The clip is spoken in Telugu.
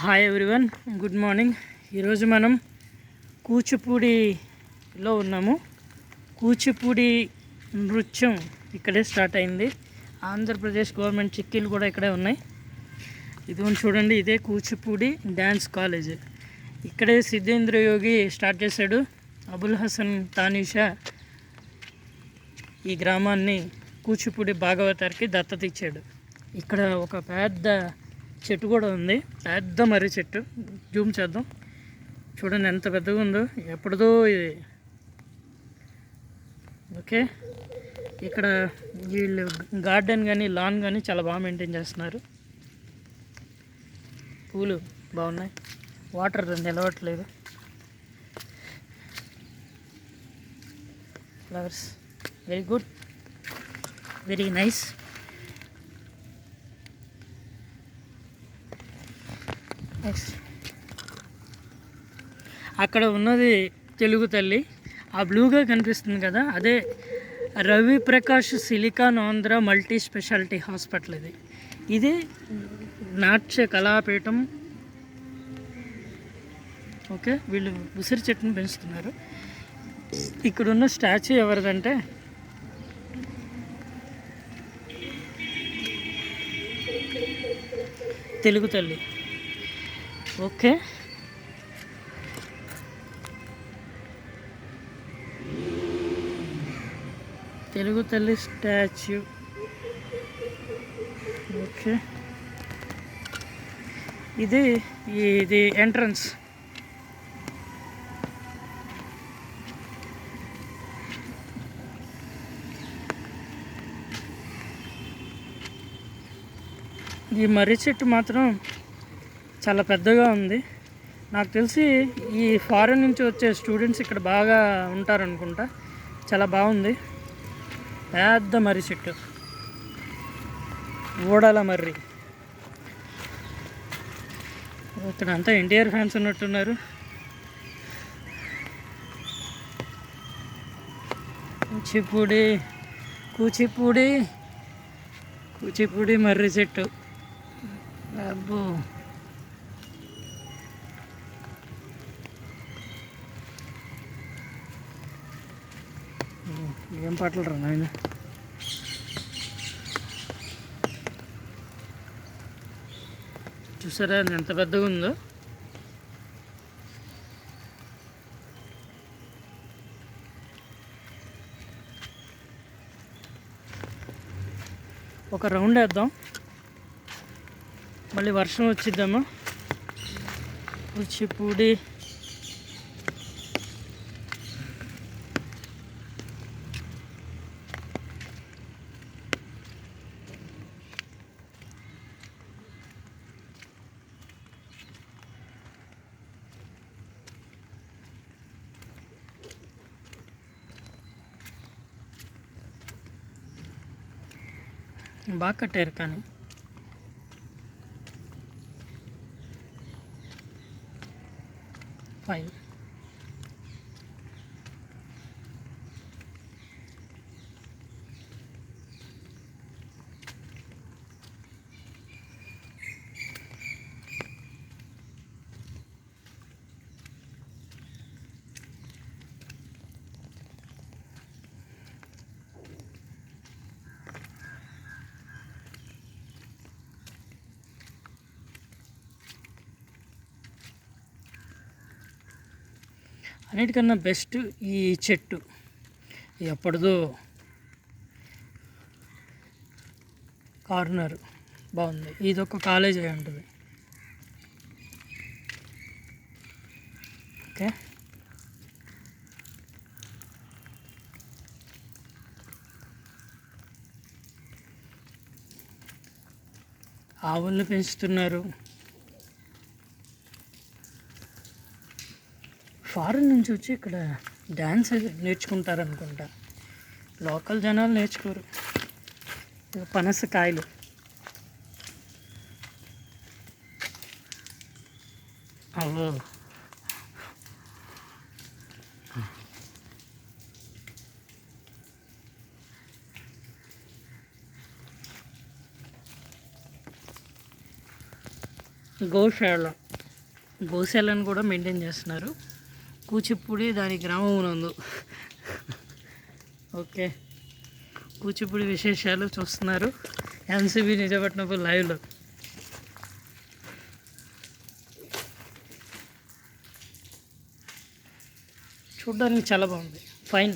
హాయ్ ఎవ్రీవన్ గుడ్ మార్నింగ్ ఈరోజు మనం కూచిపూడిలో ఉన్నాము. కూచిపూడి నృత్యం ఇక్కడే స్టార్ట్ అయింది. ఆంధ్రప్రదేశ్ గవర్నమెంట్ చిక్కీలు కూడా ఇక్కడే ఉన్నాయి. ఇది చూడండి ఇదే కూచిపూడి డ్యాన్స్ కాలేజ్. ఇక్కడే సిద్ధేంద్ర యోగి స్టార్ట్ చేశాడు. అబుల్ హసన్ తానీషా ఈ గ్రామాన్ని కూచిపూడి భాగవతారికి దత్తత ఇచ్చాడు. ఇక్కడ ఒక పెద్ద చెట్టు కూడా ఉంది. పెద్ద మర్రి చెట్టు. జూమ్ చేద్దాం. చూడండి ఎంత పెద్దగా ఉందో. ఎప్పటిదో ఇది. ఓకే. ఇక్కడ వీళ్ళు గార్డెన్ కానీ లాన్ కానీ చాలా బాగా మెయింటైన్ చేస్తున్నారు. పూలు బాగున్నాయి. Water నిలవట్లేదు flowers. Very good. Very nice. Next అక్కడ ఉన్నది తెలుగు తల్లి. ఆ బ్లూగా కనిపిస్తుంది కదా అదే Ravi Prakash silicon Andhra multi speciality hospital ఇది. ఇది నాట్య కళాపీఠం. ఓకే వీళ్ళు ఉసిరి చెట్టును పెంచుతున్నారు. ఇక్కడున్న స్టాచ్యూ ఎవరిదంటే? తెలుగు తల్లి. ఓకే. తెలుగు తల్లి స్టాచ్యూ. ఓకే. ఇది ఇది ఎంట్రన్స్. ఈ మర్రి చెట్టు మాత్రం చాలా పెద్దగా ఉంది. నాకు తెలిసి ఈ ఫారెన్ నుంచి వచ్చే స్టూడెంట్స్ ఇక్కడ బాగా ఉంటారనుకుంటా. చాలా బాగుంది. పెద్ద మర్రి చెట్టు. ఊడల మర్రి. ఇక్కడ అంతా ఎన్టీఆర్ ఫ్యాన్స్ ఉన్నట్టున్నారు. కూచిపూడి కూచిపూడి కూచిపూడి మర్రి చెట్టు. అబ్బో. ఏం పాటలు రా నాయన? చూసారా అది ఎంత పెద్దగా ఉందో? ఒక రౌండ్ వేద్దాం. మళ్ళీ వర్షం వచ్చిద్దాము? కూచిపూడి బాగా కట్టారు కానీ ఫైవ్ అన్నిటికన్నా బెస్ట్ ఈ చెట్టు. ఎప్పటిదో కార్నర్. బాగుంది. ఇది ఒక కాలేజ్ అయి ఉంటుంది. ఓకే. ఆవులను పెంచుతున్నారు. ఫారెన్ నుంచి వచ్చి ఇక్కడ డ్యాన్స్ నేర్చుకుంటారనుకుంటా. లోకల్ జనాలు నేర్చుకోరు. ఇక పనసకాయలు అవ్వో గోశాల. గోశాలను కూడా మెయింటైన్ చేస్తున్నారు. కూచిపూడి దాని గ్రామం నందు. ఓకే. కూచిపూడి విశేషాలు చూస్తున్నారు. ఎన్సీబీ నిజపట్నపు లైవ్లో. చూడడానికి చాలా బాగుంది. ఫైన్.